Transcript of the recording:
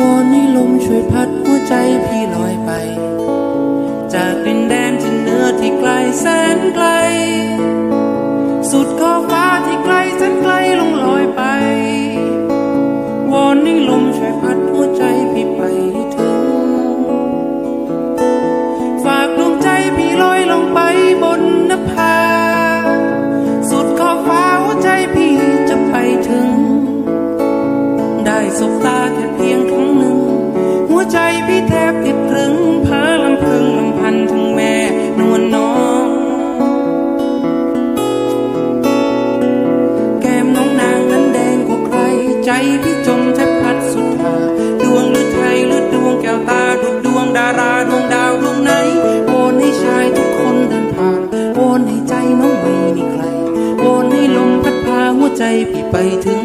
วอนี่ลมช่วยพัดหัวใจพี่ลอยไป จากดินแดนที่เหนือที่ไกลแสนไกล สุดขอบฟ้าที่ไกลแสนไกลลงลอยไป สบตาแค่เพียงครั้งหนึ่ง หัวใจพี่แทบติดตรึงพาลำพึงลำพันทั้งแม่นวลน้อง แก้มน้องนางนั้นแดงกว่าใคร ใจพี่จมแทบพัดสุดหาดวงหรือไทยหรือดวงแก้วตาดุดดวงดาราดวงดาวดวงไหนโอนให้ชายทุกคนเดินผ่านโอนให้ใจน้องไม่มีใครโอนให้ลมพัดพาหัวใจพี่ไปถึง